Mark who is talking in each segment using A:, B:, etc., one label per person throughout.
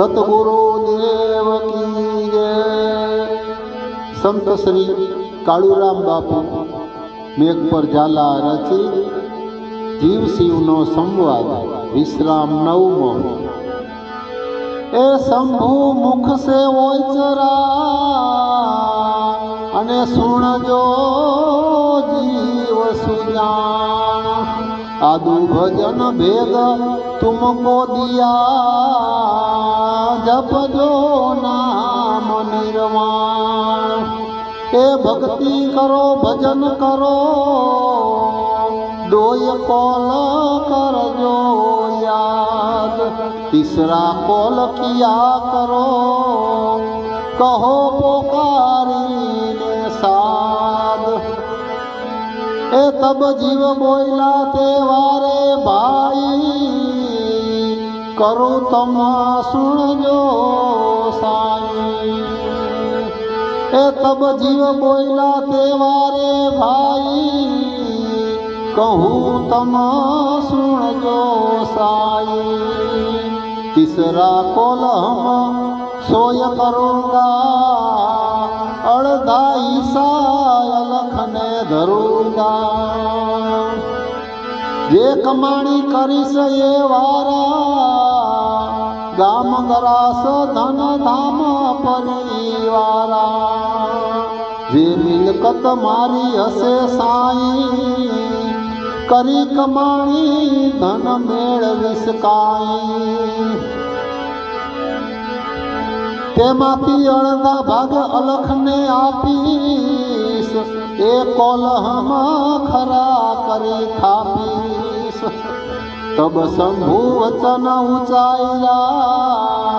A: સતગુરુ દેવ કી જય. સંત શ્રી કાળુરામ બાપુ મેઘ પર ઝાલા રચિત જીવ શિવનો સંવાદ, વિશ્રામ નવમો. એ શંભુ મુખ સે ઓચરા અને સુણજો જીવ સુજાણ. આદુ ભજન ભેદ તુમકો દિયા જપજો નામ નિર્વાણ. એ ભક્તિ કરો, ભજન કરો, દોય કોલ કરજો યાદ. તીસરા કોલ કિયા કરો, કહો પોકારીને તબ જીવ બોયલા તે વારે ભાઈ કરું તમા સુણજો સાઈ એ તબ જીવ બોયલા તે વારે ભાઈ કહું તમા સુણજો સાઈ તીસરા કોલહમ સોય કરુંગા અડધા ઈસા લખને ધરું જે કમાણી કરીશ એ વારા. ગામ ગરાસ ધન ધામ પરિવારા. જે મિલકત મારી હશે સાઈ, કરી કમાણી ધન મેળવીશ કાઈ. તેમાંથી પિયળના ભાગ અલખને આપીશ. એ કોલહમાં ખરા કરી ખાપીશ તબ શંભુ વચન ઉચાર્યા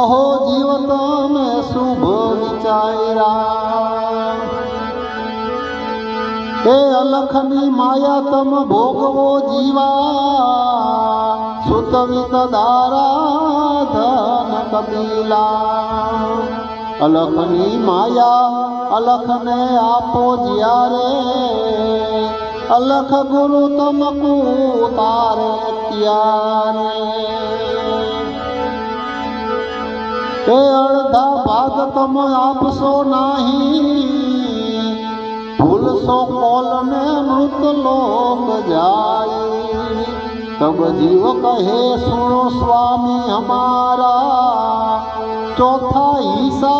A: અહો જીવ તમે શુભ વિચાર્યા એ અલખની માયા તમ ભોગવો જીવા. સુતવિત દારા ધન કબીલા અલખની માયા અલખને આપો જ્યારે. અલખ ગુરુ તમકુ તારે ત્યારે. એ અડધા ભાગ તમે આપશો નહીં. ભૂલશો કોલને મૃત લોક જાય. તબ જીવ કહે सुनो સ્વામી હમારા चौथा ईसा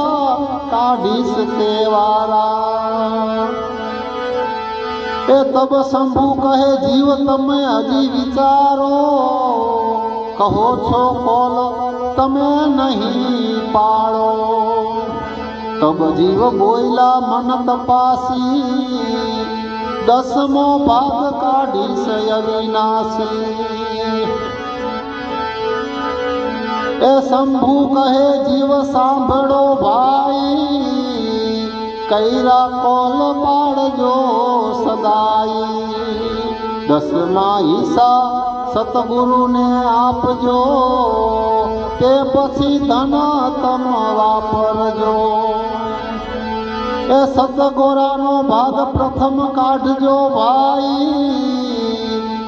A: કાઢીશ તેવારા. એ તબ શંભુ કહે, જીવ તમે હજી વિચારો, કહો છો કોલ તમે નહીં પાડો તબ જીવ બોયલા મન તપાસી દસમો ભાગ કાઢીશ અવિનાશી. એ શંભુ કહે, જીવ સાંભળો ભાઈ, કૈરા કોલ પાડજો સદાઈ. દસમા હિસા સતગુરુને આપજો, તે પછી ધન તમ વાપરજો. એ સતગોરાનો ભાગ પ્રથમ કાઢજો ભાઈ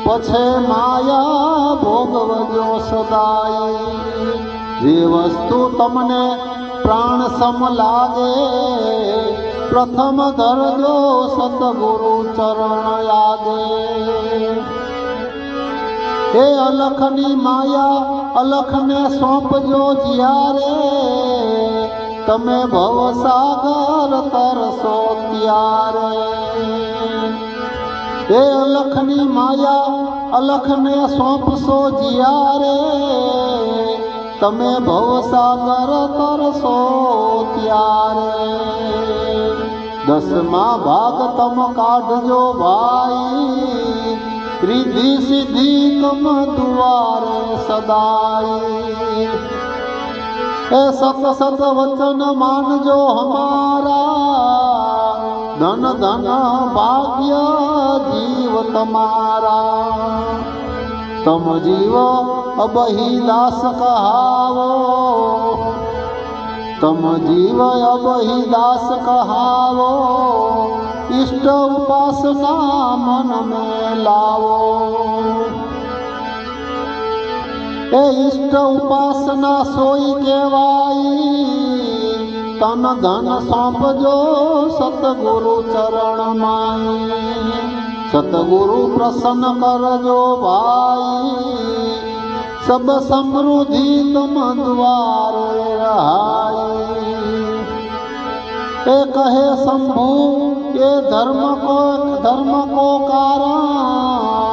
A: પછે માયા ભોગવજો સદાય જે વસ્તુ તમને પ્રાણ સમ લાગે, પ્રથમ ધરજો સતગુરુ ચરણ યાદે હે અલખની માયા અલખને સોંપજો જ્યારે તમે ભવસાગર તરસો ત્યારે. એ અલખની માયા, અલખને સોંપશો જિયારે. તમે ભવસાગર તરસો ત્યારે. દસમા ભાગ તમ કાઢજો ભાઈ. રિધિ સિદ્ધિ તમ દ્વારે સદાઈ એ સત સત વચન માનજો હમારા ધન ધન ભાગ્ય જીવ તમારા તમ જીવ અબહી દાસ કહાવો તમ જીવ અબહી દાસ કહાવો ઇષ્ટ ઉપાસના મન में લાવો એ ઈષ્ટ ઉપાસના સોઈ કહેવાય. તન ધન સોંપજો સતગુરુ ચરણમાં. સતગુરુ પ્રસન્ન કરજો ભાઈ. સબ સમૃદ્ધિ તુમ દ્વારે રહાય. એ કહે શંભુ, એ ધર્મ કો ધર્મ કો કારણ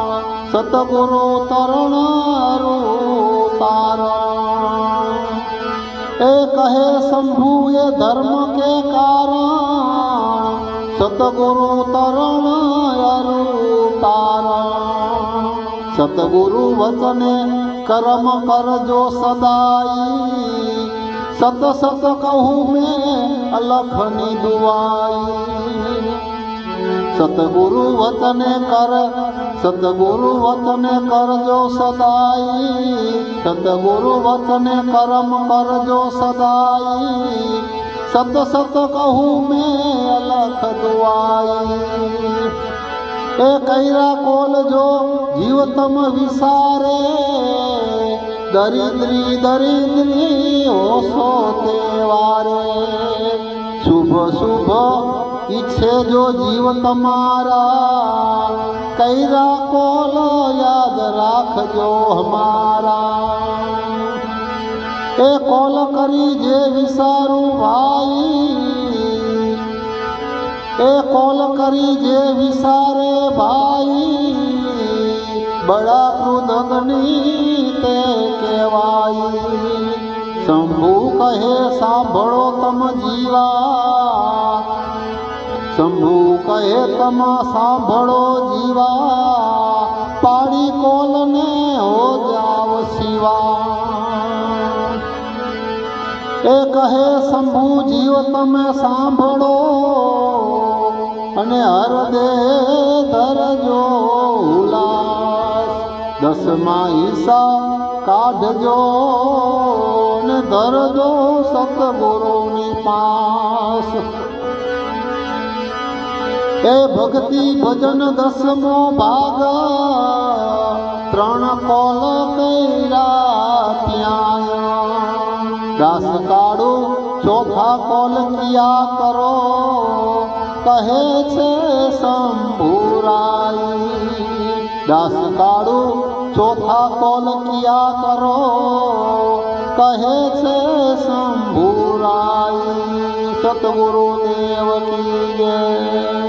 A: સતગુરુ તરણ તારણ કહે શંભુ એ ધર્મ કે કારણ? સતગુરુ તરણ તારણ. સતગુરુ વચને કર્મ કરજો સદાઈ. સત સત કહું મેં અલખની દુઆઈ. સતગુરુ વતને કર સતગુરુ વતને કરજો સદાઈ સતગુરુ વતને કરમ કરજો સદાઈ, સત સત કહું મેં અલખ દુઆઈ. એ કૈરા કોલ જો જીવ તમ વિસારે, દરિદ્રી દરિદ્રી ઓસો તે વારે શુભ શુભ इच्छे जो जीव तमारा कैरा कोलो याद राख जो हमारा। ए कोल करी जे विसारू भाई ए कोल करी जे विसारे भाई बड़ा तू ते केवाई शंभू कहे सांभो तम जीवा। શંભુ કહે, તમા સાંભળો જીવા, પાડી કોલને હો જાવ શિવા. એ કહે, શંભુ જીવ, તમે સાંભળો અને હરદે ધરજો ઉલાસ. દસમા હિસ્સા કાઢજો ને ધરજો સતગુરુની પાસ. એ ભક્તિ ભજન દસમો ભાગ. ત્રણ કોલ કૈરા ત્યાં. દાસ કાળુ ચોથા કોલ કિયા કરો. કહે છે શંભુરાઈ દાસ કાળુ ચોથા કોલ કિયા કરો. કહે છે શંભુરાઈ સતગુરુ દેવ કી જય.